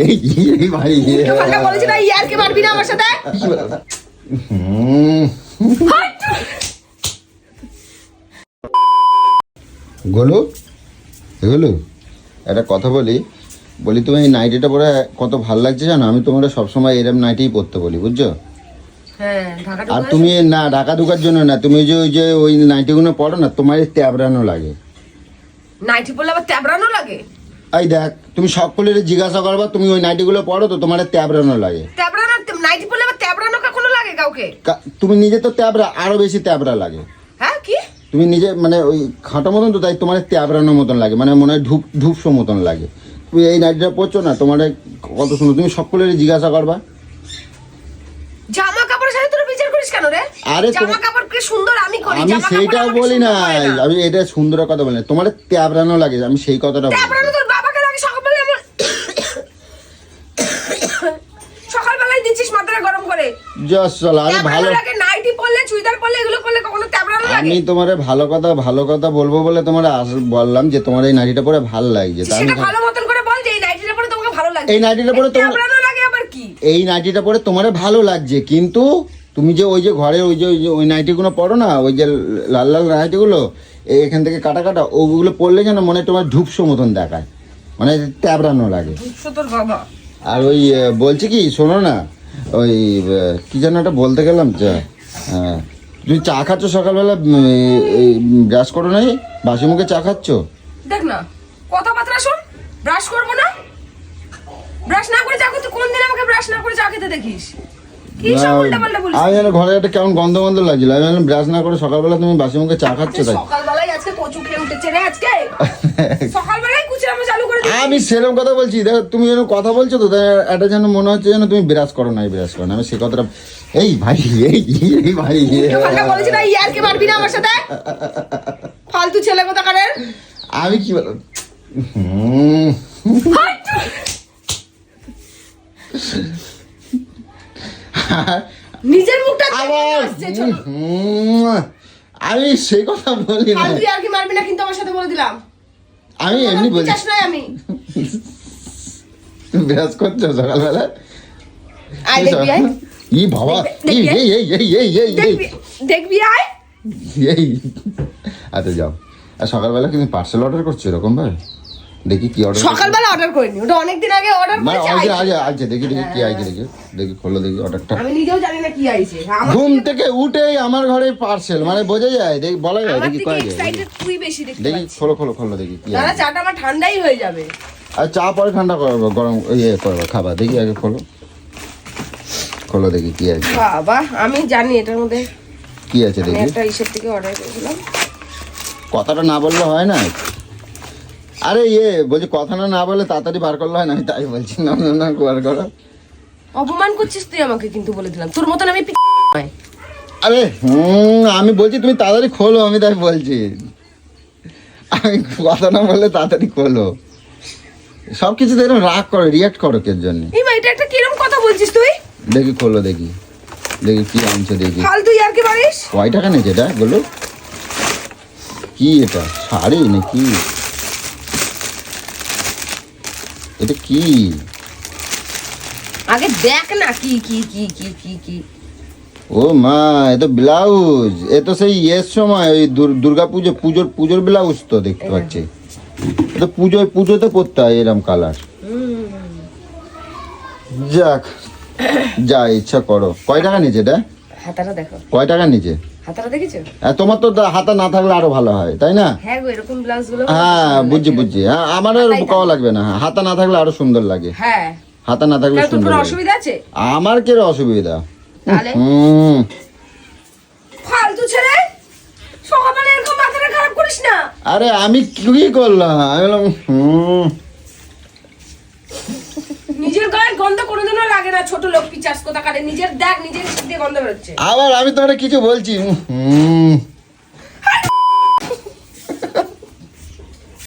এই এই ভাই উল্টো পাল্টা বলেছি না ইয়ারকে মারবি না আমার সাথে? গোলু এ গোলু একটা কথা বলি বলি তুমি এই নাইটিটা পরে কত ভালো লাগছে জানো? আমি তোমার সবসময় এরম নাইটিই পরতে বলি বুঝছ? হ্যাঁ আর তুমি না ঢাকা ঢুকার জন্য না তুমি যে ওই যে ওই নাইটিগুলো পরো না তোমার ট্যাবরানো লাগে। নাইটি পরলে আবার ট্যাবরানো লাগে? এই দেখ তুমি সকলের জিজ্ঞাসা করবা তুমি ওই নাইটিগুলো পরো তো তোমার ট্যাবরানো লাগে। ট্যাবরানো নাইটি পরলে ট্যাবরানো কখনো লাগে কাউকে? তুমি নিজে তো ট্যাবরা আরও বেশি ট্যাবরা লাগে। হ্যাঁ কি? তুমি নিজে মানে ওই খাটো মতন তো তাই তোমার ট্যাবরানোর মতন লাগে মানে মনে হয় ধূপ ধূপসো মতন লাগে। তুমি এই নাইটিটা পরছো না তোমার কত সুন্দর তুমি সকলের জিজ্ঞাসা করবা। জামা কাপড়ের সাথে তোর বিচার করিস কেন রে? আরে জামা কাপড় কি সুন্দর আমি করি আমি সেইটাও বলি না। আমি এটা সুন্দর কথা বলি না তোমার ট্যাবরানো লাগে আমি সেই কথাটা বলি ট্যাবরানো তোর বাবাকে লাগে সকালবেলা আমার সকালবেলায় দিচ্ছিস মাথাটা গরম করে? চলো আমি ভালো লাগে নাইটি পরলে চুড়িদার পরলে এগুলো পরলে কখনো লাগে? আমি তোমার ভালো কথা ভালো কথা বলব বলে তোমার বললাম যে তোমার এই নাইটিটা পরে ভালো লাগছে। আমি ভালো মতন করে বল যে এই নাইটিটা পরে তোমাকে ভালো লাগে এই নাইটিটা পরে তোমার লাগে আবার কি? এই নাইটিটা পরে তোমার ভালো লাগছে কিন্তু তুমি যে ওই যে ঘরে ওই যে ওই যে ওই নাইটিগুলো পরো না ওই যে লাল লাল নাইটিগুলো এখান থেকে কাটা কাটা ওগুলো পরলে যেন মনে তোমার ধূপসো মতন দেখায়। মানে ট্যাবরানো লাগে। আর ওই বলছি কি শোনো না ওই কি যেন একটা বলতে গেলাম চা হ্যাঁ তুমি চা খাচ্ছ সকালবেলা ব্রাশ করো নাই? বাসি মুখে চা খাচ্ছ? দেখ না কথাবার্তা শোন ব্রাশ করব না। ব্রাশ না করে চা তুই কোন দিন আমাকে ব্রাশ না করে চা খেতে দেখিস? আমি ঘরে একটা কেমন গন্ধ গন্ধ লাগছিল আমি ব্রাশ না করে সকালবেলা তুমি বাসি মুখে চা খাচ্ছ তাই। আজকে কচু খেয়ে উঠেছে রে আজকে সকালবেলায় কুচিরামো চালু করে দিই আমি সেরকম কথা বলছি। দেখো তুমি যেন কথা বলছো তো এটা যেন মনে হচ্ছে যেন তুমি বিরাজ করো না বিরাজ করো না। আমি সে কথাটা এই ভাই এই এই ভাই বলেছি না ইয়ারকে মারবি না আমার সাথে? ফালতু ছেলে কোথাকারের? আমি কি বল নিজের মুখটা আমি সেই কথা বলি না ফালতু ইয়ারকে মারবি না কিন্তু আমার সাথে বলে দিলাম। আমি এমনি বলি। আমি। বিরাজ করছ সকালবেলা। ই বাবা এই এই এই এই এই এই এই। দেখবি আয়। এই। আচ্ছা যাও। আর সকালবেলা কিন্তু পার্সেল অর্ডার করছ এরকম ভাই দেখি কি অর্ডার সকালবেলা অর্ডার করিনি ওটা অনেকদিন আগে অর্ডার করেছি আজ। আজ আজ দেখি দেখি কি আইছে দেখি দেখি খোলো দেখি অর্ডারটা আমি নিজেও জানি না কি আইছে। ঘুম থেকে উঠেই আমার ঘরে পার্সেল মানে বোঝা যায় দেখি বলা যায় দেখি কয় যায় তুই বেশি দেখতে দেখি খোলো খোলো খোলো দেখি কি দাদা। চাটা আমার ঠান্ডাই হয়ে যাবে। আর চা পরে ঠান্ডা করব গরম ইয়ে করব খাবার দেখি আগে খোলো। খোলো দেখি কি আছে বাবা আমি জানি এটার মধ্যে কি আছে দেখি। একটা ইসের থেকে অর্ডার করেছিলাম। কথাটা না বললে হয় না। আরে ইয়ে বলছি কথা না না বলে তাড়াতাড়ি বার করলে হয় না আমি তাই বলছি না না না বার করো। অপমান করছিস তুই আমাকে কিন্তু বলে দিলাম। তোর মতন আমি আরে হুম আমি বলছি তুমি তাড়াতাড়ি খোলো আমি তাই বলছি। আমি কথা না বললে তাড়াতাড়ি খোলো। সব কিছুতে এরকম রাগ করো রিয়াক্ট করো কে জন্য। এই মা এটা একটা কিরম কথা বলছিস তুই? দেখি খোলো দেখি। দেখি কি আনছো দেখি। ফালতু ইয়ার কি মারিস? কয় টাকা নিয়েছে এটা বলো কি এটা? শাড়ি নাকি? এটা কি? আগে দেখ না কি কি কি কি কি কি। ও মা এ তো ব্লাউজ। এ তো সেই ইয়ের সময় ওই দুর- দুর্গা পুজো পুজোর পুজোর ব্লাউজ তো দেখতে পাচ্ছি। এ তো পুজোয় পুজোতে পরতে হয় এরম কালার। যাক যা ইচ্ছা করো। কয় টাকা নিচে এটা? হাতাটা দেখো। কয় টাকা নিচে? হাতাটা দেখেছ? আর তোমার তো হাতা না থাকলে আরও ভালো হয় তাই না? হ্যাঁ গো এরকম ব্লাউজগুলো হ্যাঁ বুঝছি বুঝছি। হ্যাঁ আমার আর কওয়া লাগবে না। হ্যাঁ, হাতা না থাকলে আরও সুন্দর লাগে। হ্যাঁ। হাতা না থাকলে সুন্দর লাগে। অসুবিধা আছে? আমার কি অসুবিধা? তাহলে? হুম। ফালতু ছেলে! সকালবেলা এরকম মাথাটা খারাপ করিস না। আরে আমি কি করলাম? আমি বললাম হুম নিজের গায়ের গন্ধ কোনোদিনও লাগে না, ছোট লোক পিচাস কোথাকারে? নিজের দেখ, নিজের দিয়ে গন্ধ বেরোচ্ছে। আবার আমি তোমার কিছু বলছি হুম।